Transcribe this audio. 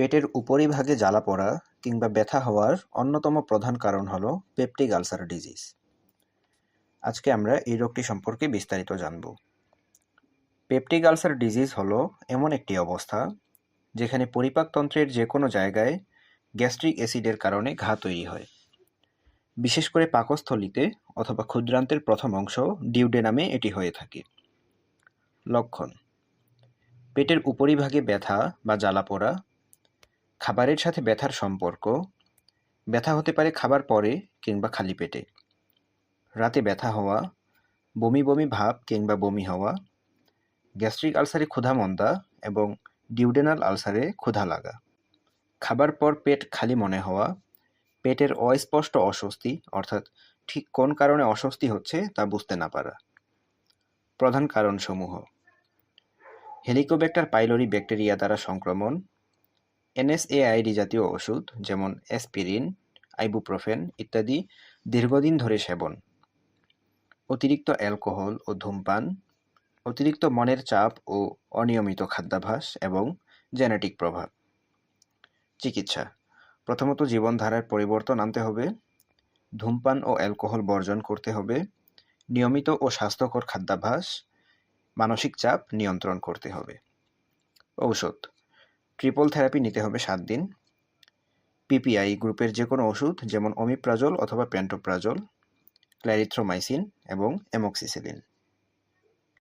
পেটের উপরিভাগে জ্বালা পড়া কিংবা ব্যথা হওয়ার অন্যতম প্রধান কারণ হল পেপটিক আলসার ডিজিজ আজকে আমরা এই রোগটি সম্পর্কে বিস্তারিত জানব। পেপটিক আলসার ডিজিজ হলো এমন একটি অবস্থা যেখানে পরিপাকতন্ত্রের যে কোনো জায়গায় গ্যাস্ট্রিক অ্যাসিডের কারণে ঘা তৈরি হয়। বিশেষ করে পাকস্থলিতে অথবা ক্ষুদ্রান্তের প্রথম অংশ ডিউডে নামে এটি হয়ে থাকে। লক্ষণ, পেটের উপরিভাগে ব্যথা বা জ্বালা পোড়া খাবারের সাথে ব্যথার সম্পর্ক, ব্যথা হতে পারে খাবার পরে কিংবা খালি পেটে। রাতে ব্যথা হওয়া, বমি বমি ভাব কিংবা বমি হওয়া, গ্যাস্ট্রিক আলসারে ক্ষুধা মন্দা এবং ডিউডেনাল আলসারে ক্ষুধা লাগা। খাবার পর পেট খালি মনে হওয়া, পেটের অস্পষ্ট অস্বস্তি অর্থাৎ ঠিক কোন কারণে অস্বস্তি হচ্ছে তা বুঝতে না পারা। প্রধান কারণসমূহ। হেলিকোব্যাক্টার পাইলোরি ব্যাকটেরিয়া দ্বারা সংক্রমণ এনএসএআইডি জাতীয় ওষুধ, যেমন অ্যাসপিরিন আইবুপ্রোফেন ইত্যাদি দীর্ঘদিন ধরে সেবন। অতিরিক্ত অ্যালকোহল ও ধূমপান, অতিরিক্ত মনের চাপ ও অনিয়মিত খাদ্যাভ্যাস এবং জেনেটিক প্রভাব। চিকিৎসা, প্রথমত জীবনধারার পরিবর্তন আনতে হবে, ধূমপান ও অ্যালকোহল বর্জন করতে হবে, নিয়মিত ও স্বাস্থ্যকর খাদ্যাভ্যাস, মানসিক চাপ নিয়ন্ত্রণ করতে হবে। ঔষধ ট্রিপল থেরাপি নিতে হবে সাত দিন। পিপিআই গ্রুপের যে কোনো ওষুধ, যেমন অমিপ্রাজল অথবা প্যান্টোপ্রাজল ক্ল্যারিথ্রোমাইসিন এবং এমক্সিসিলিন